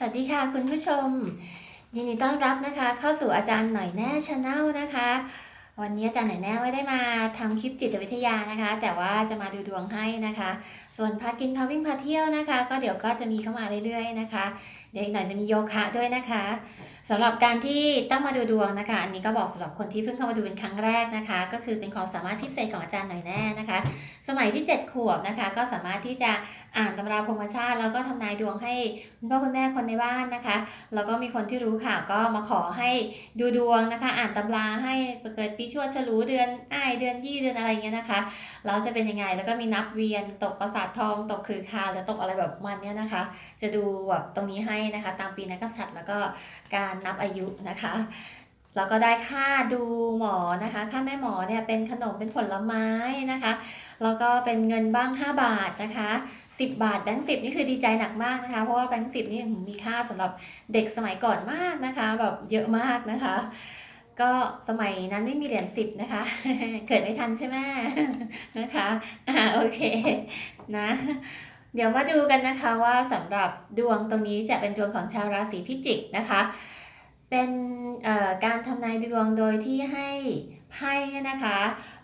สวัสดีค่ะคุณผู้ชม ยินดีต้อนรับนะคะ เข้าสู่อาจารย์หน่อยแน่ชาแนลนะคะ วันนี้อาจารย์หน่อยแน่ไม่ได้มาทำคลิปจิตวิทยานะคะ แต่ว่าจะมาดูดวงให้นะคะ ส่วนพากินพาวิ่งพาเที่ยวนะคะ ก็เดี๋ยวก็จะมีเข้ามาเรื่อยๆนะคะ เดี๋ยวอีกหน่อยจะมีโยคะด้วยนะคะ สำหรับการที่ต้องมาดูดวงนะคะ อันนี้ก็บอกสำหรับคนที่เพิ่งเข้ามาดูเป็นครั้งแรกนะคะ ก็คือเป็นความสามารถพิเศษของอาจารย์หน่อยแน่นะคะ สมัยที่ 7 ขวบนะคะ ก็สามารถที่จะอ่านตำราพรมชาติ แล้วก็ทำนายดวงให้คุณพ่อคุณแม่คนในบ้านนะคะ แล้วก็มีคนที่รู้ข่าวก็มาขอให้ดูดวงนะคะ อ่านตำราให้เกิดปีชวดฉลูเดือนอ้ายเดือนยี่เดือนอะไรเงี้ยนะคะแล้วจะเป็นยังไงแล้วก็มีนับเวียนตกประสาททองตกคือคาหรือตกอะไรแบบมันเนี้ยนะคะ จะดูแบบตรงนี้ให้นะคะ ตามปีนักษัตริย์แล้วก็การนับอายุนะคะ แล้วก็ได้ค่าดูหมอนะคะ ค่าแม่หมอเนี่ยเป็นขนมเป็นผลไม้นะคะ แล้วก็เป็นเงินบ้าง 5 บาทนะคะ 10 บาทแบงค์สินี่คือดีใจหนักมากนะคะ เพราะว่าแบงค์สินี่มีค่าสำหรับเด็กสมัยก่อนมากนะคะ แบบเยอะมากนะคะก็สมัยนั้นไม่มีเหรียญสิบนะคะ เกิดไม่ทันใช่ไหมนะคะอ่าโอเคนะ เดี๋ยวมาดูกันนะคะว่าสำหรับดวงตรงนี้จะเป็นดวงของชาวราศีพิจิกนะคะ เป็นการทำนายดวงโดยที่ให้ไพ่เนี่ยนะคะ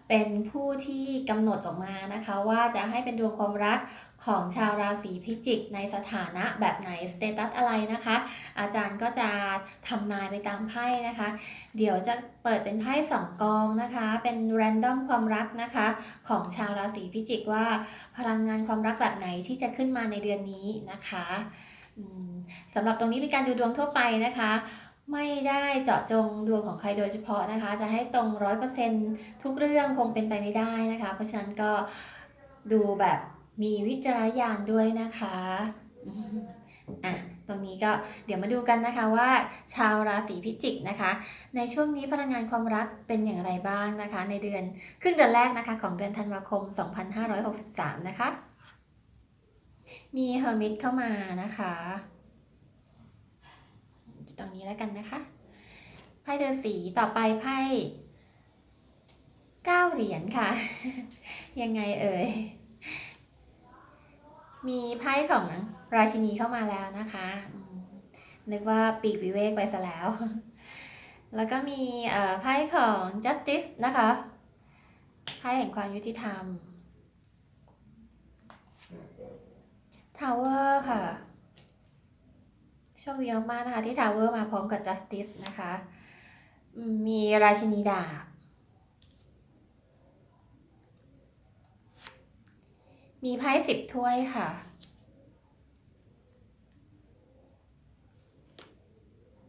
เป็นผู้ที่กำหนดออกมานะคะ ว่าจะให้เป็นดวงความรักของชาวราศีพิจิกในสถานะแบบไหนสเตตัสอะไรนะคะ อาจารย์ก็จะทำนายไปตามไพ่นะคะ เดี๋ยวจะเปิดเป็นไพ่สองกองนะคะ เป็นแรนดอมความรักนะคะ ของชาวราศีพิจิกว่า พลังงานความรักแบบไหนที่จะขึ้นมาในเดือนนี้นะคะสำหรับตรงนี้เป็นการดูดวงทั่วไปนะคะ ไม่ได้เจาะจงดวงของใครโดยเฉพาะนะคะ จะให้ตรงร้อยเปอร์เซ็นทุกเรื่องคงเป็นไปไม่ได้นะคะ เพราะฉะนั้นก็ดูแบบมีวิจารณญาณด้วยนะคะอะตรงนี้ก็เดี๋ยวมาดูกันนะคะว่า ชาวราศีพิจิกนะคะ ในช่วงนี้พลังงานความรักเป็นอย่างไรบ้างนะคะ ในเดือนครึ่งเดือนแรกนะคะ ของเดือนธันวาคม 2563 นะคะ มีเฮอร์มิตเข้ามานะคะ ตรงนี้แล้วกันนะคะ ไพ่เดือนสีต่อไปไพ่เก้าเหรียญค่ะ ยังไงเอ่ย มีไพ่ของราชินีเข้ามาแล้วนะคะนึกว่าปีกวิเวกไปซะแล้ว แล้วก็มีเอ่อไพ่ของ justice นะคะ ไพ่แห่งความยุติธรรม tower ค่ะ โชคดีมากๆนะคะ ที่ Tower มาพร้อมกับ Justice นะคะ มีราชินีดาบ มีไพ่สิบถ้วยค่ะ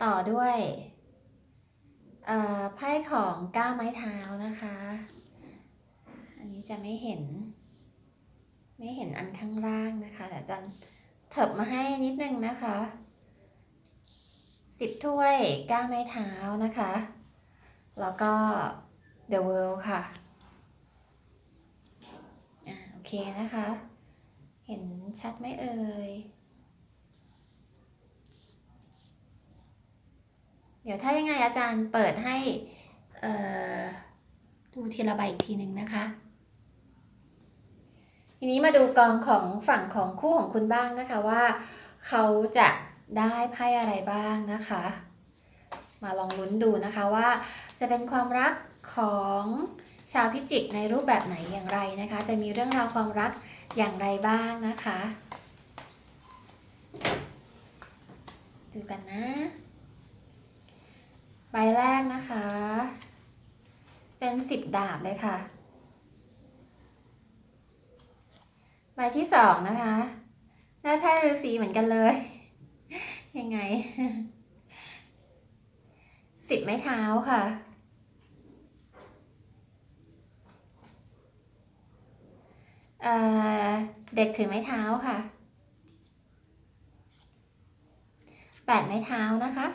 ต่อด้วยไพ่ของก้าวไม้เท้านะคะ อันนี้จะไม่เห็น ไม่เห็นอันข้างล่างนะคะแต่อาจะเถิบมาให้นิดนึงนะคะ สิบถ้วยก้าไม้เท้านะคะ แล้วก็ The World ค่ะอ่าโอเคนะคะ เห็นชัดไหมเอ่ย เดี๋ยวถ้ายังไงอาจารย์เปิดให้ดูทีละใบอีกทีหนึ่งนะคะ ทีนี้มาดูกองของฝั่งของคู่ของคุณบ้างนะคะว่าเขาจะ ได้ไพ่อะไรบ้างนะคะ มาลองลุ้นดูนะคะว่าจะเป็นความรักของชาวพิจิกในรูปแบบไหนอย่างไรนะคะ จะมีเรื่องราวความรักอย่างไรบ้างนะคะ ดูกันนะ ใบแรกนะคะ เป็นสิบดาบเลยค่ะ ใบที่สองนะคะ ได้ไพ่ฤาษีเหมือนกันเลย ยังไง สิบไม้เท้าค่ะเเด็กถือไม้เท้าค่ะ แปดไม้เท้านะคะ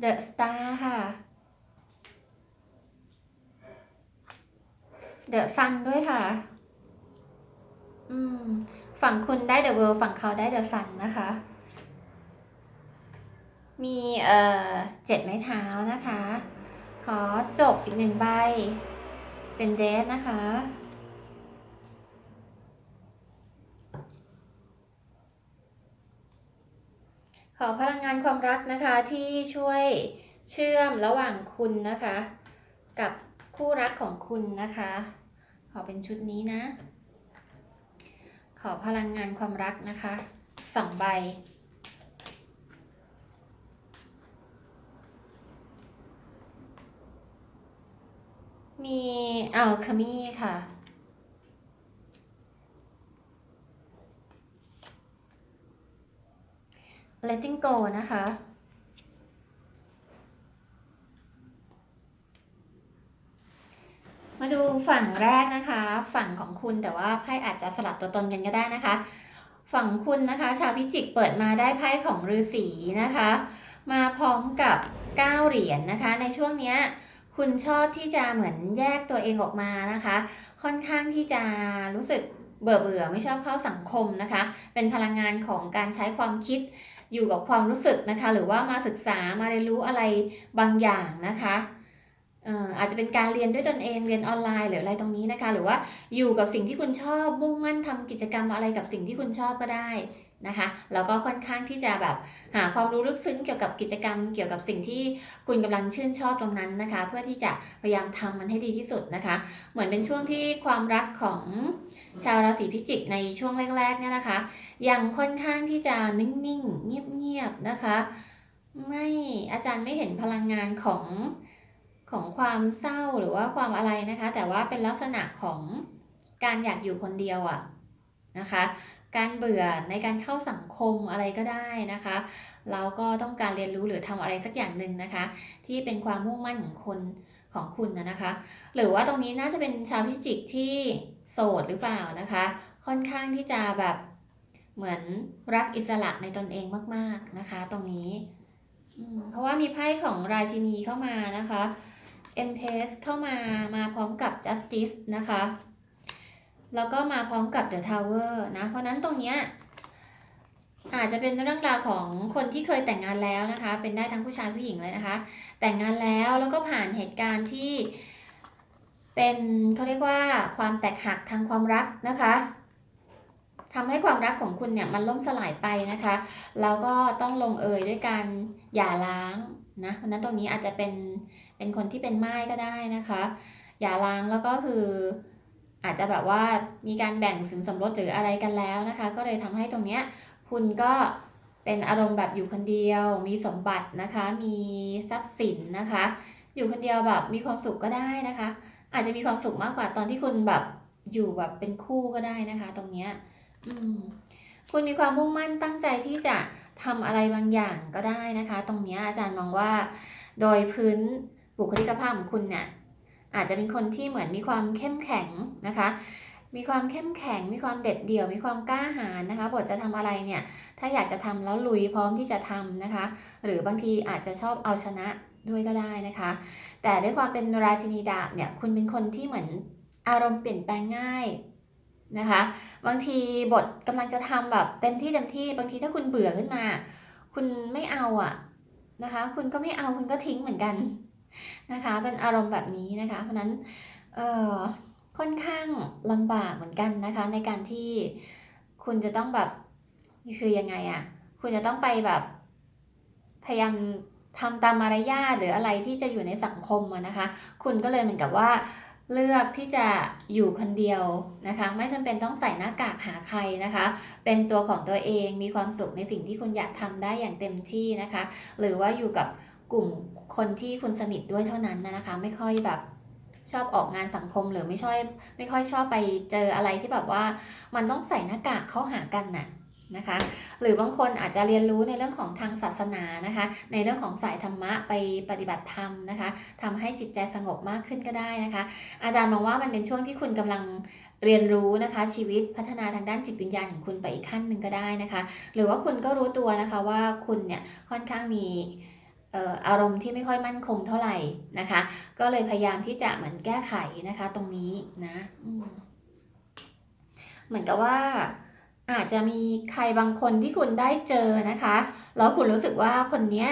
เดอะสตาร์ค่ะเดอะซันด้วยค่ะ อืม ฝั่งคุณได้เดอะเวิลฝั่งเขาได้เดอะซันนะคะ มีเอ่อเจ็ดไม้เท้านะคะ ขอจบอีกหนึ่งใบ เป็นเดสนะคะ ขอพลังงานความรักนะคะที่ช่วยเชื่อมระหว่างคุณนะคะ กับคู่รักของคุณนะคะ ขอเป็นชุดนี้นะ ขอพลังงานความรักนะคะสองใบ มีอัลคามีค่ะ letting go นะคะ มา ดูฝั่งแรกนะคะ ฝั่งของคุณแต่ว่าไพ่อาจจะสลับตัวตนกันก็ได้นะคะ ฝั่งคุณนะคะ ชาวพิจิกเปิดมาได้ไพ่ของฤาษีนะคะ มาพร้อมกับ9เหรียญนนะคะ ในช่วงเนี้ยคุณชอบที่จะเหมือนแยกตัวเองออกมานะคะ ค่อนข้างที่จะรู้สึกเบื่อเบื่อไม่ชอบเข้าสังคมนะคะ เป็นพลังงานของการใช้ความคิดอยู่กับความรู้สึกนะคะ หรือว่ามาศึกษามาเรียนรู้อะไรบางอย่างนะคะ อาจจะเป็นการเรียนด้วยตนเองเรียนออนไลน์หรืออะไรตรงนี้นะคะ หรือว่าอยู่กับสิ่งที่คุณชอบมุ่งมั่นทำกิจกรรมอะไรกับสิ่งที่คุณชอบก็ได้นะคะแล้วก็ค่อนข้างที่จะแบบหาความรู้ลึกซึ้งเกี่ยวกับกิจกรรม เกี่ยวกับสิ่งที่คุณกำลังชื่นชอบตรงนั้นนะคะ เพื่อที่จะพยายามทำมันให้ดีที่สุดนะคะ เหมือนเป็นช่วงที่ความรักของชาวราศีพิจิกในช่วงแรกๆเนี่ยนะคะ ยังค่อนข้างที่จะนิ่งๆ เงียบๆนะคะ ไม่อาจารย์ไม่เห็นพลังงานของ ของความเศร้าหรือว่าความอะไรนะคะ แต่ว่าเป็นลักษณะของการอยากอยู่คนเดียวอะนะคะ การเบื่อในการเข้าสังคมอะไรก็ได้นะคะเราก็ต้องการเรียนรู้หรือทำอะไรสักอย่างหนึ่งนะคะ ที่เป็นความมุ่งมั่นของคนของคุณนะนะคะ หรือว่าตรงนี้น่าจะเป็นชาวพิจิกที่โสดหรือเปล่านะคะ ค่อนข้างที่จะแบบเหมือนรักอิสระในตนเองมาก ๆนะคะ ตรงนี้เพราะว่ามีไพ่ของราชินีเข้ามานะคะ m p r e s เข้ามามาพร้อมกับ Justice นะคะ แล้วก็มาพร้อมกับ The Tower นะ เพราะนั้นตรงเนี้ยอาจจะเป็นเรื่องราวของคนที่เคยแต่งงานแล้วนะคะ เป็นได้ทั้งผู้ชายผู้หญิงเลยนะคะ แต่งงานแล้วแล้วก็ผ่านเหตุการณ์ที่เป็นเขาเรียกว่าความแตกหักทางความรักนะคะทำให้ความรักของคุณเนี่ยมันล่มสลายไปนะคะ แล้วก็ต้องลงเอยด้วยการหย่าร้างนะเพราะนั้นตรงนี้อาจจะเป็น เป็นคนที่เป็นไม้ก็ได้นะคะหย่าร้างแล้วก็คืออาจจะแบบว่ามีการแบ่งสินสมรสหรืออะไรกันแล้วนะคะ ก็เลยทำให้ตรงเนี้ยคุณก็เป็นอารมณ์แบบอยู่คนเดียว มีสมบัตินะคะ มีทรัพย์สินนะคะ อยู่คนเดียวแบบมีความสุขก็ได้นะคะ อาจจะมีความสุขมากกว่าตอนที่คุณแบบอยู่แบบเป็นคู่ก็ได้นะคะ ตรงเนี้ยอืมคุณมีความมุ่งมั่นตั้งใจที่จะทำอะไรบางอย่างก็ได้นะคะ ตรงเนี้ยอาจารย์มองว่า โดยพื้น บุคลิกภาพของคุณเนี่ยอาจจะเป็นคนที่เหมือนมีความเข้มแข็งนะคะ มีความเข้มแข็ง มีความเด็ดเดี่ยว มีความกล้าหาญนะคะ บทจะทำอะไรเนี่ย ถ้าอยากจะทำแล้วลุยพร้อมที่จะทำนะคะ หรือบางทีอาจจะชอบเอาชนะด้วยก็ได้นะคะ แต่ด้วยความเป็นราชินีดาบเนี่ย คุณเป็นคนที่เหมือนอารมณ์เปลี่ยนแปลงง่ายนะคะ บางทีบทกำลังจะทำแบบเต็มที่เต็มที่ บางทีถ้าคุณเบื่อขึ้นมา คุณไม่เอาอะนะคะ คุณก็ไม่เอา คุณก็ทิ้งเหมือนกัน นะคะ เป็นอารมณ์แบบนี้นะคะ เพราะนั้นเอ่อค่อนข้างลำบากเหมือนกันนะคะ ในการที่คุณจะต้องแบบคือยังไงอะคุณจะต้องไปแบบพยายามทำตามมารยาทหรืออะไรที่จะอยู่ในสังคมนะคะ คุณก็เลยเหมือนกับว่าเลือกที่จะอยู่คนเดียวนะคะ ไม่จำเป็นต้องใส่หน้ากากหาใครนะคะ เป็นตัวของตัวเองมีความสุขในสิ่งที่คุณอยากทำได้อย่างเต็มที่นะคะ หรือว่าอยู่กับ กลุ่มคนที่คุณสนิทด้วยเท่านั้นนะคะ ไม่ค่อยแบบชอบออกงานสังคมหรือไม่ชอบไม่ค่อยชอบไปเจออะไรที่แบบว่ามันต้องใส่หน้ากากเข้าหากันน่ะนะคะ หรือบางคนอาจจะเรียนรู้ในเรื่องของทางศาสนานะคะ ในเรื่องของสายธรรมะไปปฏิบัติธรรมนะคะทำให้จิตใจสงบมากขึ้นก็ได้นะคะ อาจารย์มองว่ามันเป็นช่วงที่คุณกำลังเรียนรู้นะคะ ชีวิตพัฒนาทางด้านจิตวิญญาณของคุณไปอีกขั้นหนึ่งก็ได้นะคะ หรือว่าคุณก็รู้ตัวนะคะว่าคุณเนี่ยค่อนข้างมี อารมณ์ที่ไม่ค่อยมั่นคงเท่าไหร่นะคะ ก็เลยพยายามที่จะเหมือนแก้ไขนะคะ ตรงนี้นะเหมือนกับว่าอาจจะมีใครบางคนที่คุณได้เจอนะคะ แล้วคุณรู้สึกว่าคนเนี้ย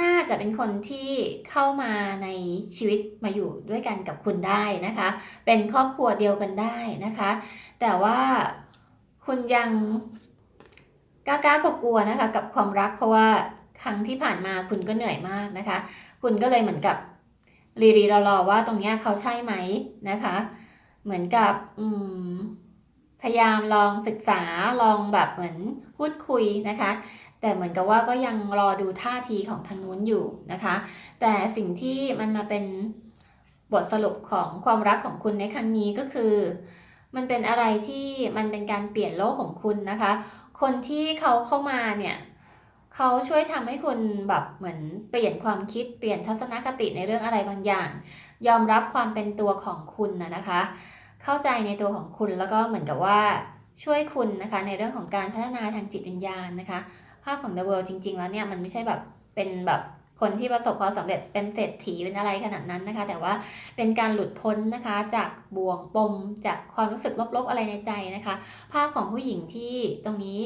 น่าจะเป็นคนที่เข้ามาในชีวิตมาอยู่ด้วยกันกับคุณได้นะคะ เป็นครอบครัวเดียวกันได้นะคะ แต่ว่าคุณยังกล้ากๆกลัวนะคะ กับความรักเพราะว่า ครั้งที่ผ่านมาคุณก็เหนื่อยมากนะคะ คุณก็เลยเหมือนกับรีรีรอๆว่าตรงเนี้ยเขาใช่ไหมนะคะ เหมือนกับอืมพยายามลองศึกษาลองแบบเหมือนพูดคุยนะคะ แต่เหมือนกับว่าก็ยังรอดูท่าทีของทางนู้นอยู่นะคะ แต่สิ่งที่มันมาเป็นบทสรุปของความรักของคุณในครั้งนี้ก็คือ มันเป็นอะไรที่มันเป็นการเปลี่ยนโลกของคุณนะคะ คนที่เขาเข้ามาเนี่ย เขาช่วยทำให้คุณแบบเหมือนเปลี่ยนความคิดเปลี่ยนทัศนคติในเรื่องอะไรบางอย่าง ยอมรับความเป็นตัวของคุณนะนะคะ เข้าใจในตัวของคุณแล้วก็เหมือนกับว่าช่วยคุณนะคะในเรื่องของการพัฒนาทางจิตวิญญาณนะคะ ภาพของ The World จริง ๆ แล้วเนี่ยมันไม่ใช่แบบเป็นแบบคนที่ประสบความสำเร็จเป็นเศรษฐีเป็นอะไรขนาดนั้นนะคะ แต่ว่าเป็นการหลุดพ้นนะคะจากบ่วงปมจากความรู้สึกลบๆอะไรในใจนะคะ ภาพของผู้หญิงที่ตรงนี้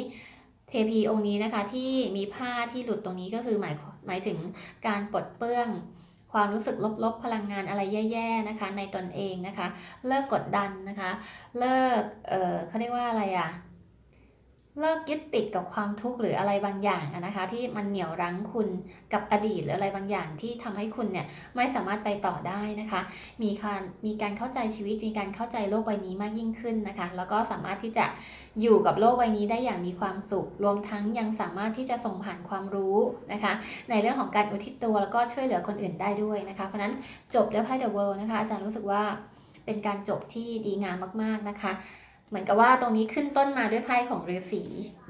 เทพีองค์นี้นะคะที่มีผ้าที่หลุดตรงนี้ก็คือหมายหมายถึงการปลดเปลื้องความรู้สึกลบๆ พลังงานอะไรแย่ๆนะคะ ในตนเองนะคะ เลิกกดดันนะคะ เลิกเออเขาเรียกว่าอะไรอะ เลิกยึดติดกับความทุกข์หรืออะไรบางอย่างนะคะ ที่มันเหนี่ยวรั้งคุณกับอดีตหรืออะไรบางอย่างที่ทำให้คุณเนี่ยไม่สามารถไปต่อได้นะคะ มีการมีการเข้าใจชีวิต มีการเข้าใจโลกใบนี้มากยิ่งขึ้นนะคะ แล้วก็สามารถที่จะอยู่กับโลกใบนี้ได้อย่างมีความสุข รวมทั้งยังสามารถที่จะส่งผ่านความรู้นะคะ ในเรื่องของการอุทิศตัวแล้วก็ช่วยเหลือคนอื่นได้ด้วยนะคะ เพราะฉะนั้นจบด้วยไพ่เดอะเวิลด์นะคะอาจารย์รู้สึกว่าเป็นการจบที่ดีงามมาก ๆนะคะ เหมือนกับว่าตรงนี้ขึ้นต้นมาด้วยไพ่ของฤาษี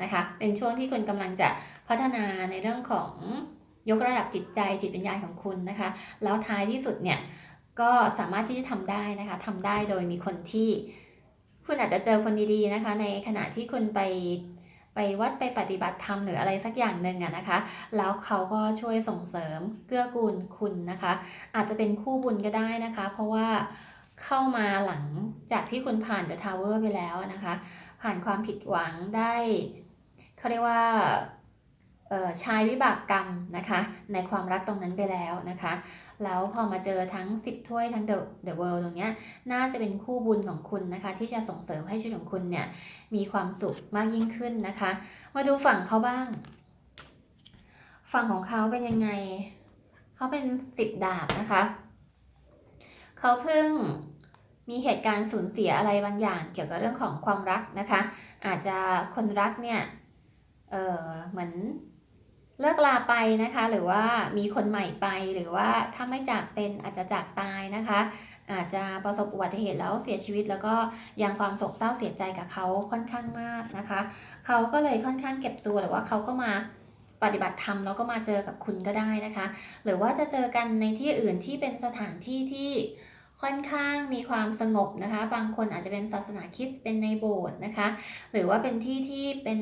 นะคะ เป็นช่วงที่คุณกำลังจะพัฒนาในเรื่องของยกระดับจิตใจจิตวิญญาณของคุณนะคะ แล้วท้ายที่สุดเนี่ยก็สามารถที่จะทำได้นะคะทำได้โดยมีคนที่คุณอาจจะเจอคนดีๆนะคะ ในขณะที่คุณไปไปวัดไปปฏิบัติธรรมหรืออะไรสักอย่างหนึ่งอะนะคะ แล้วเขาก็ช่วยส่งเสริมเกื้อกูลคุณนะคะ อาจจะเป็นคู่บุญก็ได้นะคะ เพราะว่า เข้ามาหลังจากที่คุณผ่านเดอะทาวเวอร์ไปแล้วนะคะ ผ่านความผิดหวังได้เขาเรียกว่าชายวิบากกรรมนะคะ ในความรักตรงนั้นไปแล้วนะคะ แล้วพอมาเจอทั้ง 10 ถ้วยทั้ง The The World ตรงเนี้ยน่าจะเป็นคู่บุญของคุณนะคะ ที่จะส่งเสริมให้ชีวิตของคุณเนี่ย มีความสุขมากยิ่งขึ้นนะคะ มาดูฝั่งเขาบ้าง ฝั่งของเขาเป็นยังไง เขาเป็นสิบดาบนะคะ เขาเพิ่ง มีเหตุการณ์สูญเสียอะไรบางอย่างเกี่ยวกับเรื่องของความรักนะคะ อาจจะคนรักเนี่ยเออเหมือนเลิกลาไปนะคะ หรือว่ามีคนใหม่ไปหรือว่าถ้าไม่จากเป็นอาจจะจากตายนะคะ อาจจะประสบอุบัติเหตุแล้วเสียชีวิต แล้วก็ยังความโศกเศร้าเสียใจกับเขาค่อนข้างมากนะคะ เขาก็เลยค่อนข้างเก็บตัวหรือว่าเขาก็มาปฏิบัติธรรมแล้วก็มาเจอกับคุณก็ได้นะคะ หรือว่าจะเจอกันในที่อื่นที่เป็นสถานที่ที่ ค่อนข้างมีความสงบนะคะ บางคนอาจจะเป็นศาสนาคริสต์เป็นในโบสถ์นะคะ หรือว่าเป็นที่ที่เป็น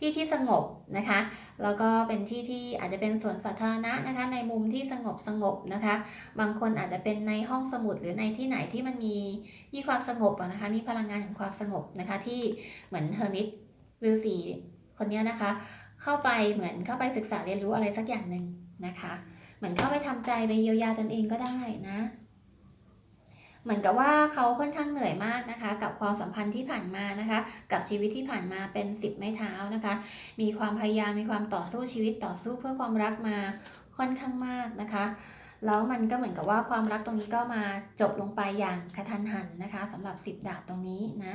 ที่ที่สงบนะคะ แล้วก็เป็นที่ที่อาจจะเป็นสวนสาธารณะนะคะ ในมุมที่สงบสงบนะคะ บางคนอาจจะเป็นในห้องสมุดหรือในที่ไหนที่มันมีมีความสงบนะคะ มีพลังงานของความสงบนะคะ ที่เหมือนเฮอร์มิตฤาษีคนนี้นะคะ เข้าไปเหมือนเข้าไปศึกษาเรียนรู้อะไรสักอย่างหนึ่งนะคะ เหมือนเข้าไปทำใจไปเยียวยาตนเองก็ได้นะ เหมือนกับว่าเขาค่อนข้างเหนื่อยมากนะคะ กับความสัมพันธ์ที่ผ่านมานะคะ กับชีวิตที่ผ่านมาเป็นสิบไม้เท้านะคะ มีความพยายามมีความต่อสู้ชีวิตต่อสู้เพื่อความรักมาค่อนข้างมากนะคะแล้วมันก็เหมือนกับว่าความรักตรงนี้ก็มาจบลงไปอย่างกระทันหันนะคะสำหรับสิบดาบตรงนี้นะ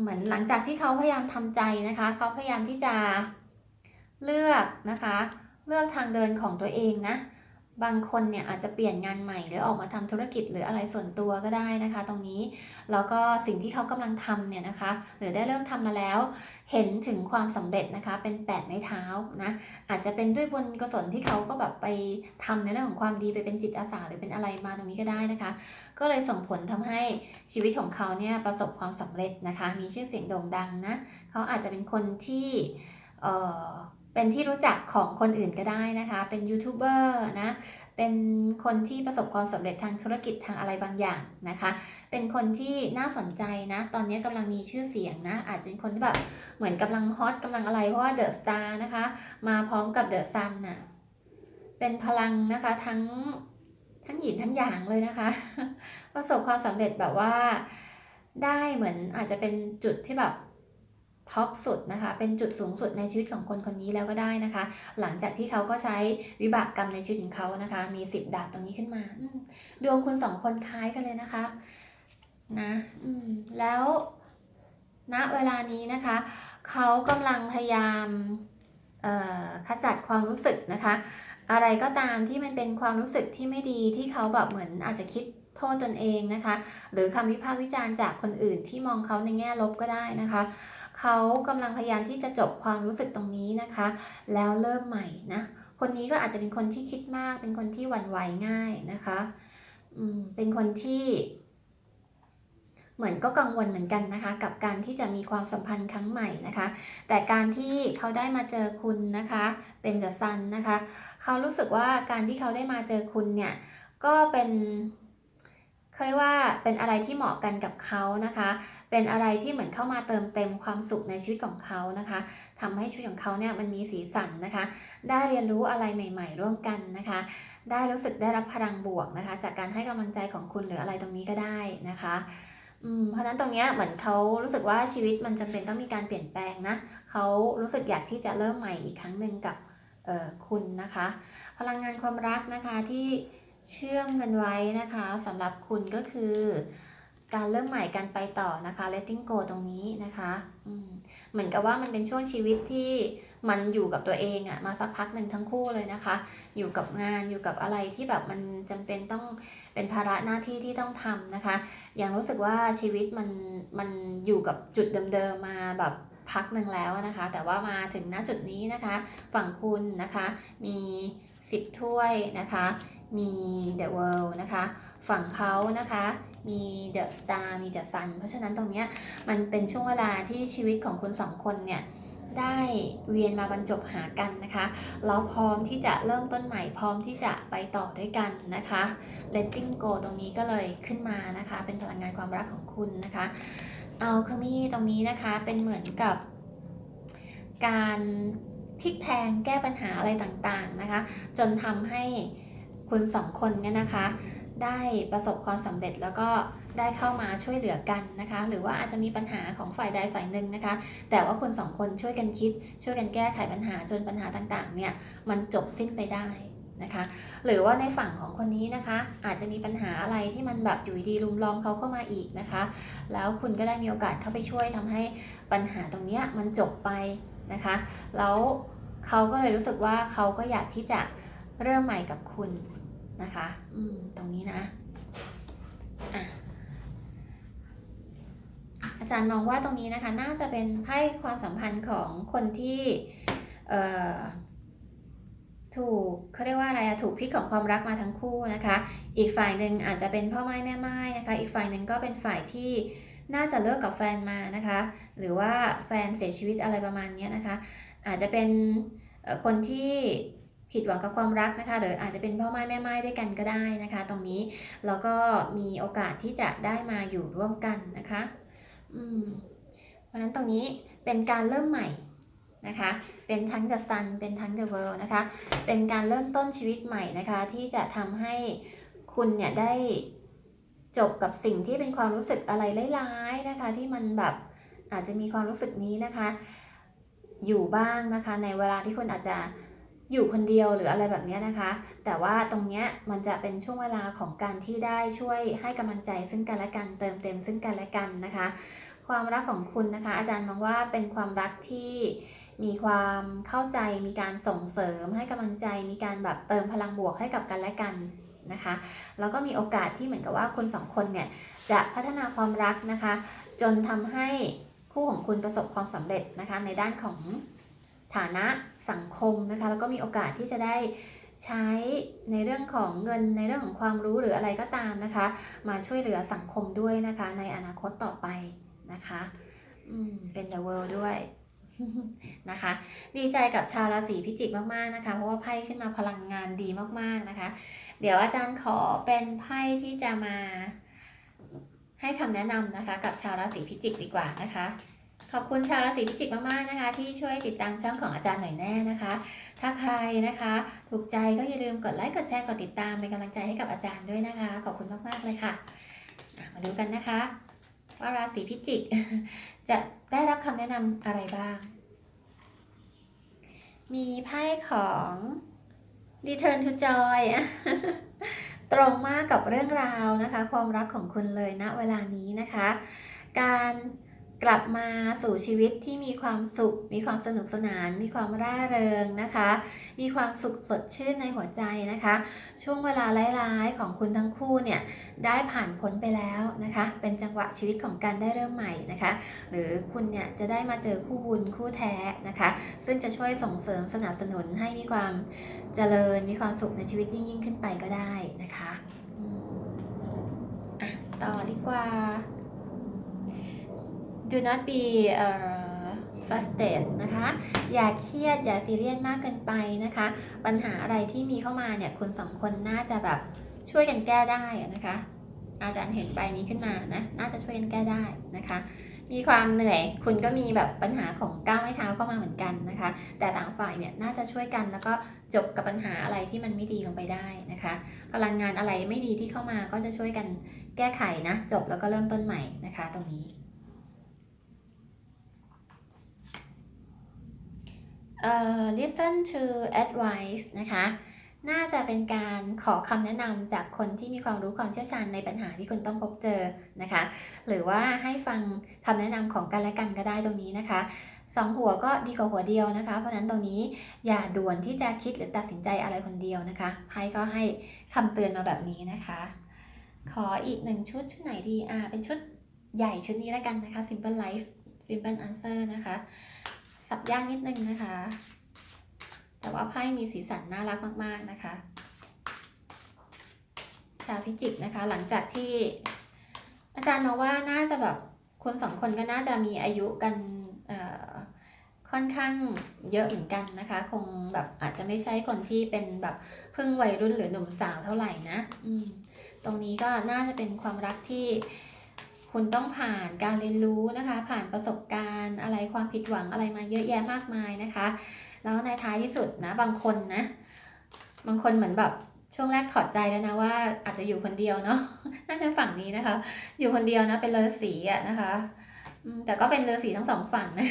เหมือนหลังจากที่เขาพยายามทำใจนะคะ เขาพยายามที่จะเลือกนะคะ เลือกทางเดินของตัวเองนะ บางคนเนี่ยอาจจะเปลี่ยนงานใหม่ หรือออกมาทำธุรกิจหรืออะไรส่วนตัวก็ได้นะคะ ตรงนี้แล้วก็สิ่งที่เขากำลังทำเนี่ยนะคะ หรือได้เริ่มทำมาแล้ว เห็นถึงความสำเร็จนะคะเป็นแปดไม้เท้านะอาจจะเป็นด้วยบุญกุศลที่เขาก็แบบไปทำในเรื่องของความดีไปเป็นจิตอาสาหรือเป็นอะไรมาตรงนี้ก็ได้นะคะ ก็เลยส่งผลทำให้ชีวิตของเขาเนี่ยประสบความสำเร็จนะคะ มีชื่อเสียงโด่งดังนะเขาอาจจะเป็นคนที่เอ่อ เป็นที่รู้จักของคนอื่นก็ได้นะคะ เป็นยูทูบเบอร์นะ เป็นคนที่ประสบความสำเร็จทางธุรกิจทางอะไรบางอย่างนะคะ เป็นคนที่น่าสนใจนะ ตอนนี้กำลังมีชื่อเสียงนะ อาจจะเป็นคนที่แบบเหมือนกำลังฮอตกำลังอะไร เพราะว่าเดอะสตาร์นะคะ มาพร้อมกับเดอะซันน่ะ เป็นพลังนะคะทั้งทั้งหยินทั้งหยางเลยนะคะ ประสบความสำเร็จแบบว่าได้เหมือนอาจจะเป็นจุดที่แบบ ท็อปสุดนะคะ เป็นจุดสูงสุดในชีวิตของคนคนนี้แล้วก็ได้นะคะ หลังจากที่เขาก็ใช้วิบากกรรมในชีวิตของเขานะคะ มีสิบดาบตรงนี้ขึ้นมาดวงคุณสองคนคล้ายกันเลยนะคะนะแล้วณเวลานี้นะคะ เขากำลังพยายามเอ่อขจัดความรู้สึกนะคะ อะไรก็ตามที่มันเป็นความรู้สึกที่ไม่ดีที่เขาแบบเหมือนอาจจะคิดโทษตนเองนะคะ หรือคำวิพากษ์วิจารณ์จากคนอื่นที่มองเขาในแง่ลบก็ได้นะคะ เขากำลังพยายามที่จะจบความรู้สึกตรงนี้นะคะ แล้วเริ่มใหม่นะ คนนี้ก็อาจจะเป็นคนที่คิดมาก เป็นคนที่หวั่นไหวง่ายนะคะอืมเป็นคนที่ เหมือนก็กังวลเหมือนกันนะคะ กับการที่จะมีความสัมพันธ์ครั้งใหม่นะคะ แต่การที่เขาได้มาเจอคุณนะคะ เป็นเดอะซันนะคะ เขารู้สึกว่าการที่เขาได้มาเจอคุณเนี่ย ก็เป็น เขาเรียกว่าเป็นอะไรที่เหมาะกันกับเขานะคะ เป็นอะไรที่เหมือนเข้ามาเติมเต็มความสุขในชีวิตของเขานะคะทำให้ชีวิตของเขาเนี่ยมันมีสีสันนะคะ ได้เรียนรู้อะไรใหม่ ๆ ร่วมกันนะคะ ได้รู้สึกได้รับพลังบวกนะคะ จากการให้กำลังใจของคุณหรืออะไรตรงนี้ก็ได้นะคะอืมเพราะฉะนั้นตรงเนี้ยเหมือนเขารู้สึกว่าชีวิตมันจำเป็นต้องมีการเปลี่ยนแปลงนะเขารู้สึกอยากที่จะเริ่มใหม่อีกครั้งหนึ่งกับเอ่อคุณนะคะ พลังงานความรักนะคะที่ เชื่อมกันไว้นะคะสำหรับคุณก็คือ การเริ่มใหม่การไปต่อนะคะ letting go ตรงนี้นะคะเหมือนกับว่ามันเป็นช่วงชีวิตที่มันอยู่กับตัวเองอะมาสักพักหนึ่งทั้งคู่เลยนะคะ อยู่กับงานอยู่กับอะไรที่แบบมันจำเป็นต้องเป็นภาระหน้าที่ที่ต้องทำนะคะ อยังรู้สึกว่าชีวิตมันมันอยู่กับจุดเดิมๆมาแบบพักหนึ่งแล้วนะคะ แต่ว่ามาถึงณจุดนี้นะคะ ฝั่งคุณนะคะ มี 10 ถ้วยนะคะ มี The World นะคะ ฝั่งเขานะคะ มี The Star มี The Sun เพราะฉะนั้นตรงนี้มันเป็นช่วงเวลาที่ชีวิตของคุณสองคนเนี่ยได้เวียนมาบรรจบหากันนะคะแล้วพร้อมที่จะเริ่มต้นใหม่พร้อมที่จะไปต่อด้วยกันนะคะ letting go ตรงนี้ก็เลยขึ้นมานะคะ เป็นพลังงานความรักของคุณนะคะเอาคมีตรงนี้นะคะเป็นเหมือนกับ การพลิกแพงแก้ปัญหาอะไรต่างๆนะคะ จนทำให้ คุณสองคนเนี่ยนะคะ ได้ประสบความสำเร็จแล้วก็ได้เข้ามาช่วยเหลือกันนะคะ หรือว่าอาจจะมีปัญหาของฝ่ายใดฝ่ายหนึ่งนะคะ แต่ว่าคุณสองคนช่วยกันคิด ช่วยกันแก้ไขปัญหาจนปัญหาต่างๆ เนี่ยมันจบสิ้นไปได้นะคะหรือว่าในฝั่งของคนนี้นะคะ อาจจะมีปัญหาอะไรที่มันแบบอยู่ดีลุมล้อมเขาเข้ามาอีกนะคะ แล้วคุณก็ได้มีโอกาสเข้าไปช่วยทำให้ปัญหาตรงนี้มันจบไปนะคะ แล้วเขาก็เลยรู้สึกว่าเขาก็อยากที่จะเริ่มใหม่กับคุณ นะคะ อืม ตรงนี้นะอะอาจารย์มองว่าตรงนี้นะคะ น่าจะเป็นไพ่ความสัมพันธ์ของคนที่ถูกเขาเรียกว่าอะไรอะถูกพิษของความรักมาทั้งคู่นะคะ อีกฝ่ายหนึ่งอาจจะเป็นพ่อไม้แม่ไม้นะคะ อีกฝ่ายหนึ่งก็เป็นฝ่ายที่น่าจะเลิกกับแฟนมานะคะ หรือว่าแฟนเสียชีวิตอะไรประมาณนี้นะคะ อาจจะเป็นคนที่ ผิดหวังกับความรักนะคะ หรืออาจจะเป็นพ่อไม้แม่ไม้ด้วยกันก็ได้นะคะ ตรงนี้แล้วก็มีโอกาสที่จะได้มาอยู่ร่วมกันนะคะอืมเพราะฉะนั้นตรงนี้เป็นการเริ่มใหม่นะคะ เป็นทั้ง The Sun เป็นทั้ง The World นะคะ เป็นการเริ่มต้นชีวิตใหม่นะคะ ที่จะทำให้คุณเนี่ยได้จบกับสิ่งที่เป็นความรู้สึกอะไรร้ายๆนะคะ ที่มันแบบอาจจะมีความรู้สึกนี้นะคะ อยู่บ้างนะคะ ในเวลาที่คุณอาจจะ อยู่คนเดียวหรืออะไรแบบนี้นะคะ แต่ว่าตรงเนี้ยมันจะเป็นช่วงเวลาของการที่ได้ช่วยให้กำลังใจซึ่งกันและกันเติมเต็มซึ่งกันและกันนะคะ ความรักของคุณนะคะ อาจารย์มองว่าเป็นความรักที่มีความเข้าใจมีการส่งเสริมให้กำลังใจ มีการแบบเติมพลังบวกให้กับกันและกันนะคะแล้วก็มีโอกาสที่เหมือนกับว่าคนสองคนเนี่ยจะพัฒนาความรักนะคะ จนทำให้คู่ของคุณประสบความสำเร็จนะคะในด้านของฐานะ สังคมนะคะแล้วก็มีโอกาสที่จะได้ใช้ในเรื่องของเงินในเรื่องของความรู้หรืออะไรก็ตามนะคะ มาช่วยเหลือสังคมด้วยนะคะ ในอนาคตต่อไปนะคะอืมเป็น the world ด้วยนะคะ ดีใจกับชาวราศีพิจิกมากๆนะคะ เพราะว่าไพ่ขึ้นมาพลังงานดีมากๆนะคะ เดี๋ยวอาจารย์ขอเป็นไพ่ที่จะมาให้คำแนะนำนะคะ กับชาวราศีพิจิกดีกว่านะคะ ขอบคุณชาวราศีพิจิกมากๆนะคะ ที่ช่วยติดตามช่องของอาจารย์หน่อยแน่นะคะ ถ้าใครนะคะ ถูกใจก็อย่าลืมกดไลค์กดแชร์กดติดตามเป็นกำลังใจให้กับอาจารย์ด้วยนะคะ ขอบคุณมากๆเลยค่ะมาดูกันนะคะ ว่าราศีพิจิก จะได้รับคำแนะนำอะไรบ้าง มีไพ่ของ Return to Joy ตรงมากกับเรื่องราวนะคะ ความรักของคุณเลยณเวลานี้นะคะ การ กลับมาสู่ชีวิตที่มีความสุข มีความสนุกสนาน มีความร่าเริงนะคะ มีความสุขสดชื่นในหัวใจนะคะ ช่วงเวลาร้ายๆของคุณทั้งคู่เนี่ยได้ผ่านพ้นไปแล้วนะคะ เป็นจังหวะชีวิตของการได้เริ่มใหม่นะคะ หรือคุณเนี่ยจะได้มาเจอคู่บุญคู่แท้นะคะ ซึ่งจะช่วยส่งเสริมสนับสนุนให้มีความเจริญ มีความสุขในชีวิตยิ่งขึ้นไปก็ได้นะคะอะต่อดีกว่า do not be uh, frustrated นะคะ อย่าเครียด อย่าซีเรียสมากเกินไปนะคะ ปัญหาอะไรที่มีเข้ามาเนี่ยคุณสองคนน่าจะแบบช่วยกันแก้ได้นะคะ อาจารย์เห็นใบนี้ขึ้นมานะ น่าจะช่วยกันแก้ได้นะคะ มีความเหนื่อย คุณก็มีแบบปัญหาของก้าวไม้เท้าเข้ามาเหมือนกันนะคะ แต่ต่างฝ่ายเนี่ยน่าจะช่วยกันแล้วก็จบกับปัญหาอะไรที่มันไม่ดีลงไปได้นะคะ พลังงานอะไรไม่ดีที่เข้ามาก็จะช่วยกันแก้ไขนะ จบแล้วก็เริ่มต้นใหม่นะคะ ตรงนี้ เอ่อ listen to advice นะคะ น่าจะเป็นการขอคำแนะนำจากคนที่มีความรู้ความเชี่ยวชาญในปัญหาที่คุณต้องพบเจอนะคะ หรือว่าให้ฟังคำแนะนำของกันและกันก็ได้ตรงนี้นะคะสองหัวก็ดีกว่าหัวเดียวนะคะ เพราะฉะนั้นตรงนี้อย่าด่วนที่จะคิดหรือตัดสินใจอะไรคนเดียวนะคะ ไพ่ก็ให้คำเตือนมาแบบนี้นะคะ ขออีกหนึ่งชุดชุดไหนดีอ่าเป็นชุดใหญ่ชุดนี้แล้วกันนะคะ simple life simple answer นะคะ สับยากนิดนึงนะคะ แต่ว่าไพ่มีสีสันน่ารักมาก ๆ นะคะ ชาวพิจิกนะคะ หลังจากที่อาจารย์มองว่าน่าจะแบบคนสองคนก็น่าจะมีอายุกันค่อนข้างเยอะเหมือนกันนะคะ คงแบบอาจจะไม่ใช่คนที่เป็นแบบเพิ่งวัยรุ่นหรือหนุ่มสาวเท่าไหร่นะ อืม ตรงนี้ก็น่าจะเป็นความรักที่ คุณต้องผ่านการเรียนรู้นะคะ ผ่านประสบการณ์อะไรความผิดหวังอะไรมาเยอะแยะมากมายนะคะ แล้วในท้ายที่สุดนะบางคนนะบางคนเหมือนแบบช่วงแรกถอดใจแล้วนะว่าอาจจะอยู่คนเดียวเนาะน่าจะฝั่งนี้นะคะ อยู่คนเดียวนะเป็นเลอสีอะนะคะแต่ก็เป็นเลอสีทั้งสองฝั่งนะ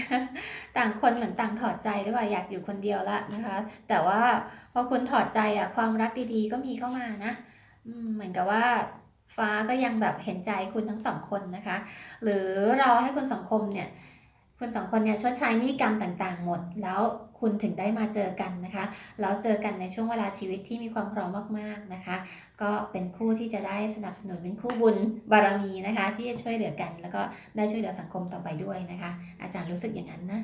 ต่างคนเหมือนต่างถอดใจด้วยว่าอยากอยู่คนเดียวละนะคะ แต่ว่าพอคุณถอดใจอะความรักดีๆก็มีเข้ามานะเหมือนกับว่า ฟ้าก็ยังแบบเห็นใจคุณทั้งสองคนนะคะ หรือรอให้คุณสองคนเนี่ย คุณสองคนเนี่ยชดใช้หนี้กรรมต่างๆ หมด แล้วคุณถึงได้มาเจอกันนะคะ แล้วเจอกันในช่วงเวลาชีวิตที่มีความพร้อมมากๆนะคะ ก็เป็นคู่ที่จะได้สนับสนุนเป็นคู่บุญบารมีนะคะ ที่จะช่วยเหลือกัน แล้วก็ได้ช่วยเหลือสังคมต่อไปด้วยนะคะ อาจารย์รู้สึกอย่างนั้นนะ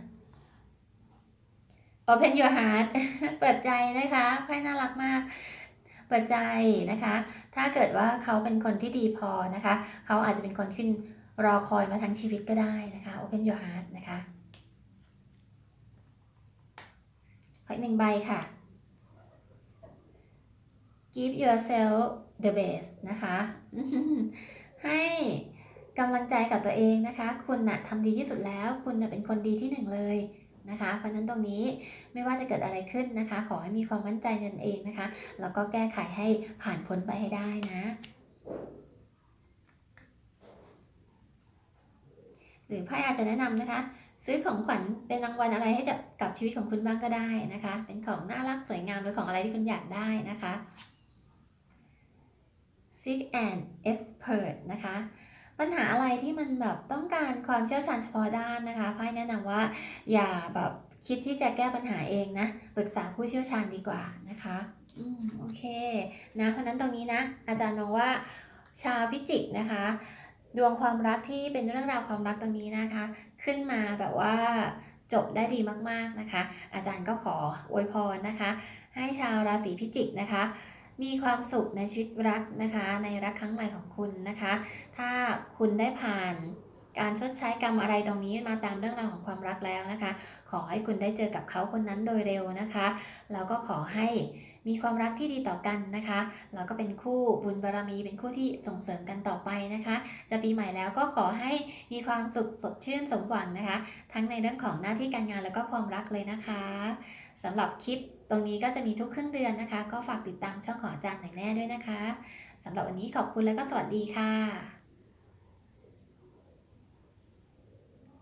Open your heart เปิดใจนะคะไพ่น่ารักมาก เปิดใจนะคะ ถ้าเกิดว่าเขาเป็นคนที่ดีพอนะคะ เขาอาจจะเป็นคนขึ้นรอคอยมาทั้งชีวิตก็ได้นะคะ Open your heart นะคะขออีกหนึ่งใบค่ะ Give yourself the best นะคะ ให้กำลังใจกับตัวเองนะคะ คุณนะ่ะทำดีที่สุดแล้ว คุณน่ะเป็นคนดีที่หนึ่งเลย นะคะ เพราะนั้นตรงนี้ไม่ว่าจะเกิดอะไรขึ้นนะคะ ขอให้มีความมั่นใจในตนเองนะคะ แล้วก็แก้ไขให้ผ่านพ้นไปให้ได้นะหรือไพ่อาจจะแนะนำนะคะ ซื้อของขวัญเป็นรางวัลอะไรให้กับกับชีวิตของคุณบ้างก็ได้นะคะ เป็นของน่ารักสวยงามหรือของอะไรที่คุณอยากได้นะคะ seek an expert นะคะ ปัญหาอะไรที่มันแบบต้องการความเชี่ยวชาญเฉพาะด้านนะคะไพ่แนะนำว่าอย่าแบบคิดที่จะแก้ปัญหาเองนะปรึกษาผู้เชี่ยวชาญดีกว่านะคะอืมโอเคนะเพราะนั้นตรงนี้นะ อาจารย์มองว่าชาวพิจิกนะคะ ดวงความรักที่เป็นเรื่องราวความรักตรงนี้นะคะ ขึ้นมาแบบว่าจบได้ดีมากๆนะคะ อาจารย์ก็ขออวยพรนะคะ ให้ชาวราศีพิจิกนะคะ มีความสุขในชีวิตรักนะคะ ในรักครั้งใหม่ของคุณนะคะ ถ้าคุณได้ผ่านการชดใช้กรรมอะไรตรงนี้มาตามเรื่องราวของความรักแล้วนะคะ ขอให้คุณได้เจอกับเขาคนนั้นโดยเร็วนะคะ แล้วก็ขอให้มีความรักที่ดีต่อกันนะคะ แล้วก็เป็นคู่บุญบารมีเป็นคู่ที่ส่งเสริมกันต่อไปนะคะ จะปีใหม่แล้วก็ขอให้มีความสุขสดชื่นสมหวังนะคะ ทั้งในเรื่องของหน้าที่การงานแล้วก็ความรักเลยนะคะสำหรับคลิป ตรงนี้ก็จะมีทุกครึ่งเดือนนะคะ ก็ฝากติดตามช่องของอาจารย์หน่อยแน่ด้วยนะคะสำหรับวันนี้ขอบคุณแล้วก็สวัสดีค่ะ